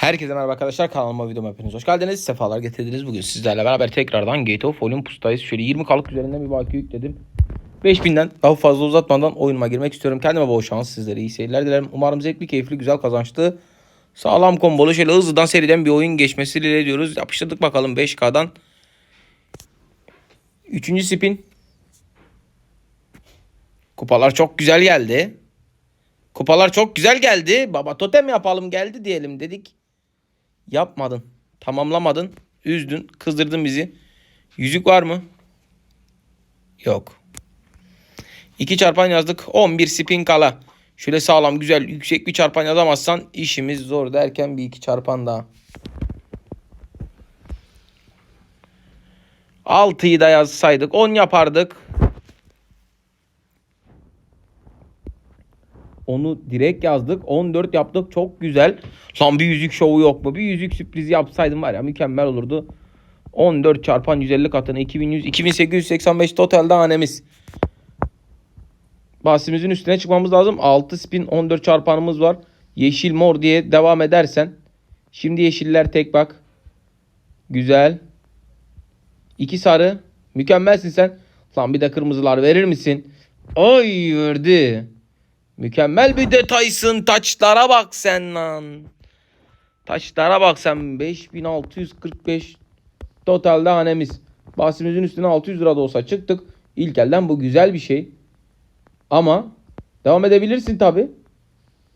Herkese merhaba arkadaşlar kanalıma videoma hepiniz hoş geldiniz. Sefalar getirdiniz. Bugün sizlerle beraber tekrardan Gate of Olympus'tayız. Şöyle 20 kalık üzerinden bir baki yükledim. 5000'den daha fazla uzatmadan oyunuma girmek istiyorum. Kendime bol şans sizlere iyi seyirler dilerim. Umarım zevkli, keyifli, güzel kazançlı, sağlam kombolu şöyle hızlıdan seriden bir oyun geçmesi diyoruz. Yapıştırdık bakalım 5K'dan. Üçüncü spin. Kupalar çok güzel geldi. Kupalar çok güzel geldi. Baba totem yapalım geldi diyelim dedik. Yapmadın. Tamamlamadın. Üzdün. Kızdırdın bizi. Yüzük var mı? Yok. 2 çarpan yazdık. 11 spin kala. Şöyle sağlam güzel yüksek bir çarpan yazamazsan işimiz zor derken bir iki çarpan daha. 6'yı da yazsaydık 10 yapardık. Onu direkt yazdık. 14 yaptık. Çok güzel. Lan bir yüzük şovu yok mu? Bir yüzük sürprizi yapsaydım var ya mükemmel olurdu. 14 çarpan 150 katını 2100 2885 totalde hanemiz. Bahsimizin üstüne çıkmamız lazım. 6 spin 14 çarpanımız var. Yeşil mor diye devam edersen. Şimdi yeşiller tek bak. Güzel. 2 sarı. Mükemmelsin sen. Lan bir de kırmızılar verir misin? Ay verdi. Mükemmel bir detaysın. Taçlara bak sen lan. Taçlara bak sen. 5645 totalde hanemiz. Bahsimizin üstüne 600 lira da olsa çıktık. İlk elden bu güzel bir şey. Ama devam edebilirsin tabi.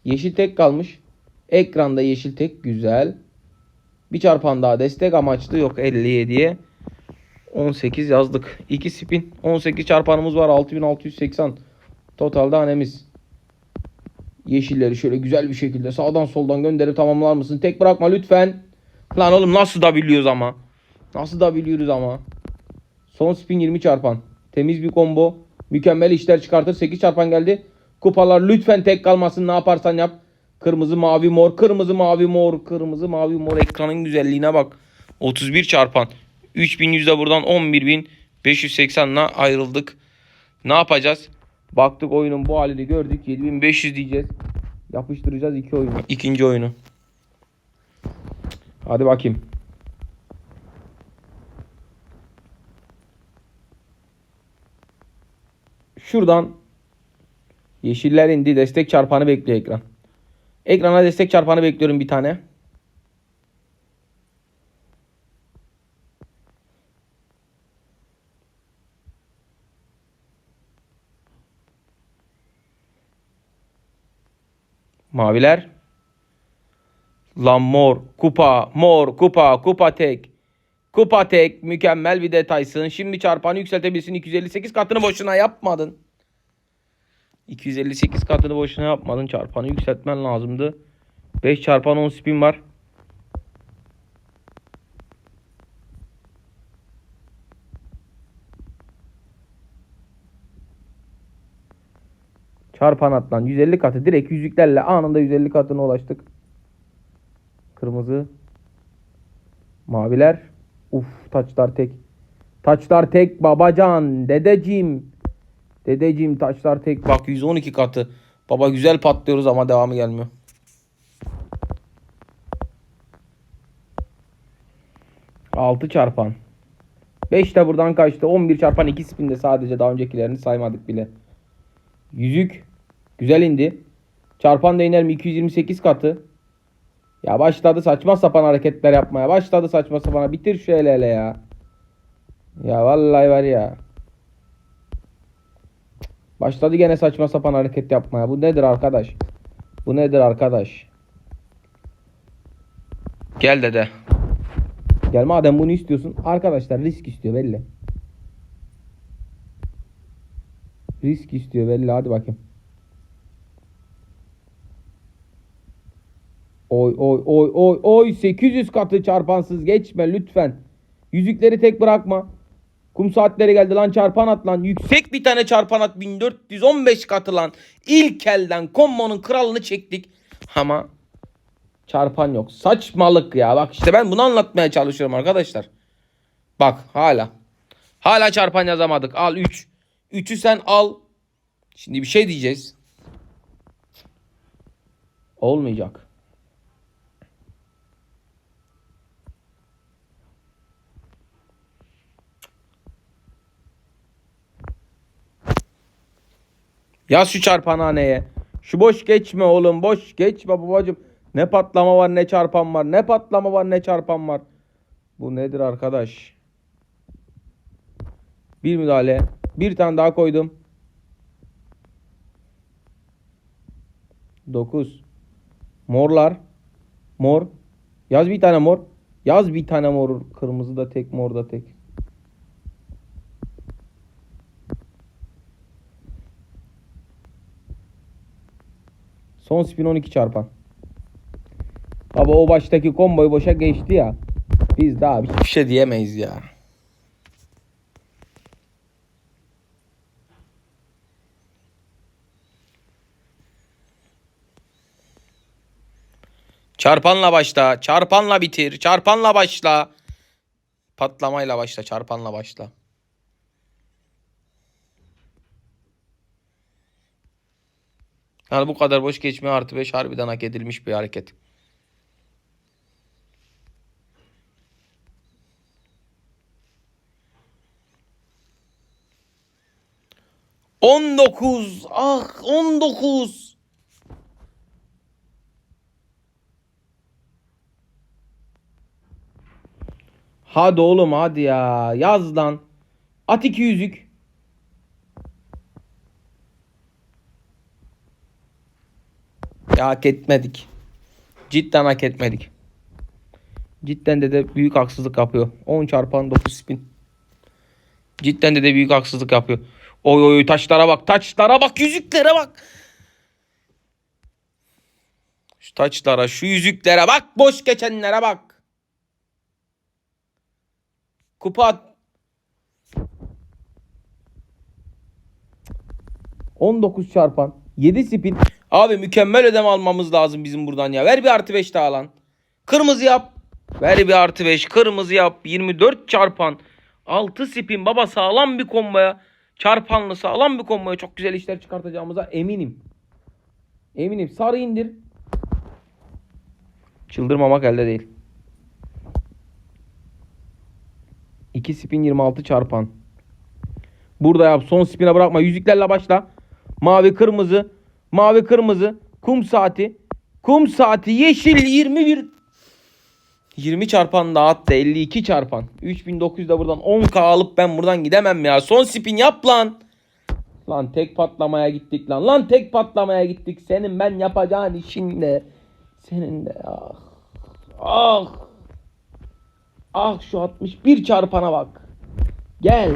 Yeşil tek kalmış. Ekranda yeşil tek güzel. Bir çarpan daha destek amaçlı yok 57'ye. 18 yazdık. 2 spin. 18 çarpanımız var. 6680. Totalde hanemiz. Yeşilleri şöyle güzel bir şekilde sağdan soldan gönderip tamamlar mısın? Tek bırakma lütfen. Lan oğlum nasıl da biliyoruz ama. Nasıl da biliyoruz ama. Son spin 20 çarpan. Temiz bir combo. Mükemmel işler çıkartır. 8 çarpan geldi. Kupalar lütfen tek kalmasın. Ne yaparsan yap. Kırmızı mavi mor. Kırmızı mavi mor. Kırmızı mavi mor. Ekranın güzelliğine bak. 31 çarpan. 3100'de buradan 11.580'la ayrıldık. Ne yapacağız? Baktık oyunun bu halini gördük. 7500 diyeceğiz. Yapıştıracağız iki oyunu. İkinci oyunu. Hadi bakayım. Şuradan yeşiller indi. Destek çarpanı bekliyor ekran. Ekrana destek çarpanı bekliyorum bir tane. Maviler. Lan mor, kupa, mor, kupa, kupa tek. Kupa tek, mükemmel bir detaysın. Şimdi çarpanı yükseltebilirsin. 258 katını boşuna yapmadın. 258 katını boşuna yapmadın. Çarpanı yükseltmen lazımdı. 5 çarpan 10 spin var. Çarpan atlan 150 katı direkt yüzüklerle anında 150 katına ulaştık. Kırmızı. Maviler. Uf taçlar tek. Taçlar tek babacan. Dedeciğim. Dedeciğim taçlar tek. Bak 112 katı. Baba güzel patlıyoruz ama devamı gelmiyor. Altı çarpan. 5 de buradan kaçtı. 11 çarpan 2 spinde sadece daha öncekilerini saymadık bile. Yüzük güzel indi. Çarpan değiner mi 228 katı. Ya başladı saçma sapan hareketler yapmaya. Başladı saçma sapan. Bitir şu hele hele ya. Ya vallahi var ya. Başladı gene saçma sapan hareket yapmaya. Bu nedir arkadaş? Bu nedir arkadaş? Gel dede. Gel madem bunu istiyorsun. Arkadaşlar risk istiyor belli. Risk istiyor belli. Hadi bakayım. Oy oy oy oy oy 800 katı çarpansız geçme lütfen. Yüzükleri tek bırakma. Kum saatleri geldi lan çarpan at lan. Yüksek bir tane çarpan at 1415 katı lan. İlk elden kommonun kralını çektik. Ama çarpan yok. Saçmalık ya. Bak işte ben bunu anlatmaya çalışıyorum arkadaşlar. Bak hala. Hala çarpan yazamadık. Al 3. 3'ü sen al. Şimdi bir şey diyeceğiz. Olmayacak. Yaz şu çarpanhaneye. Şu boş geçme oğlum boş geçme babacım. Ne patlama var ne çarpan var. Ne patlama var ne çarpan var. Bu nedir arkadaş? Bir müdahale. Bir tane daha koydum. 9. Morlar. Mor. Yaz bir tane mor. Yaz bir tane mor. Kırmızı da tek, mor da tek. Son spin 12 çarpan. Baba o baştaki komboyu boşa geçti ya. Biz daha hiçbir şey diyemeyiz ya. Çarpanla başla. Çarpanla bitir. Çarpanla başla. Patlamayla başla. Çarpanla başla. Yani bu kadar boş geçme artı 5 harbiden hak edilmiş bir hareket. On dokuz. Ah on dokuz. Hadi oğlum hadi ya. Yaz lan. At iki yüzük. Ya hak etmedik. Cidden hak etmedik. Cidden de de büyük haksızlık yapıyor. 10 çarpan 9 spin. Cidden de de büyük haksızlık yapıyor. Oy oy taşlara bak taşlara bak yüzüklere bak. Şu taçlara şu yüzüklere bak boş geçenlere bak. Kupa at- 19 çarpan 7 spin. Abi mükemmel ödeme almamız lazım bizim buradan ya. Ver bir artı 5 daha lan. Kırmızı yap. Ver bir artı 5. Kırmızı yap. 24 çarpan. 6 spin baba sağlam bir komboya. Çarpanlı sağlam bir komboya çok güzel işler çıkartacağımıza eminim. Eminim. Sarı indir. Çıldırmamak elde değil. 2 spin 26 çarpan. Burada yap. Son spine bırakma. Yüzüklerle başla. Mavi kırmızı. Mavi kırmızı. Kum saati. Kum saati. Yeşil 21. 20 çarpan da attı. 52 çarpan. 3900 de buradan 10k alıp ben buradan gidemem ya. Son spin yap lan. Lan tek patlamaya gittik lan. Lan tek patlamaya gittik. Senin ben yapacağın işin de. Senin de ah. Ah. Ah şu 61 çarpana bak. Gel.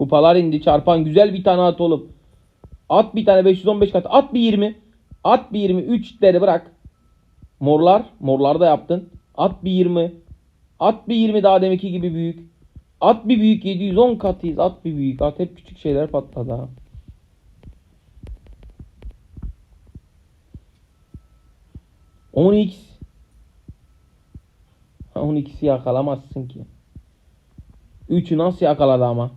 Kupalar indi çarpan güzel bir tane at oğlum. At bir tane 515 kat. At bir 20. At bir 20. 3'leri bırak. Morlar. Morlar da yaptın. At bir 20. At bir 20 daha deminki gibi büyük. At bir büyük 710 katıyız. At bir büyük. At hep küçük şeyler patladı ha. On x. Ha, 12'si yakalamazsın ki. 3'ü nasıl yakaladı ama?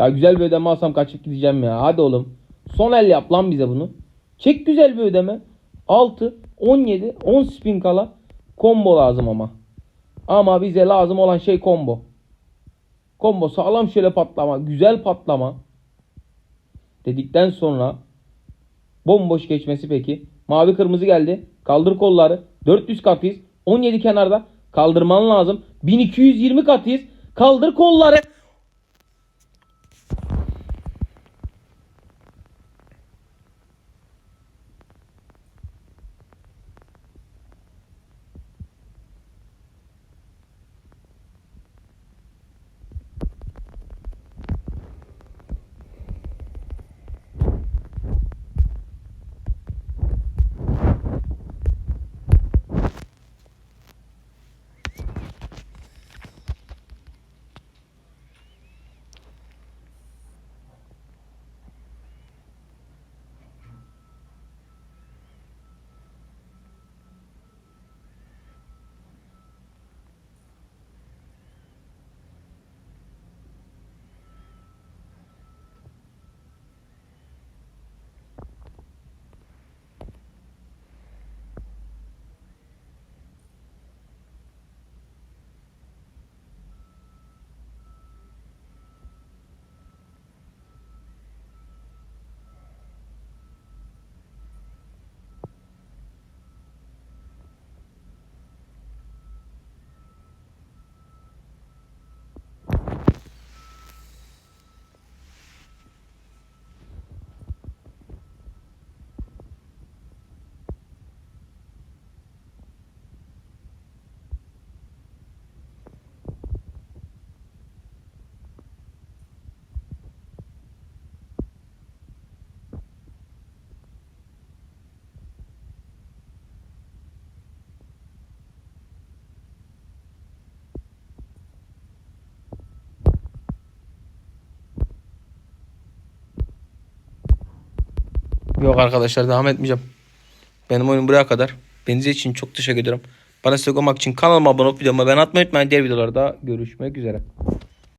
Ya güzel bir ödeme alsam kaçıp gideceğim ya. Hadi oğlum. Son el yap lan bize bunu. Çek güzel bir ödeme. 6, 17, 10 spin kala. Combo lazım ama. Ama bize lazım olan şey combo. Combo sağlam şöyle patlama. Güzel patlama. Dedikten sonra bomboş geçmesi peki. Mavi kırmızı geldi. Kaldır kolları. 400 katıyız. 17 kenarda. Kaldırman lazım. 1220 katıyız. Kaldır kolları. Yok arkadaşlar devam etmeyeceğim. Benim oyunum buraya kadar. Beniz için çok teşekkür ederim. Bana destek olmak için kanalıma abone olup videoma ben atmayı unutmayın. Diğer videolarda görüşmek üzere.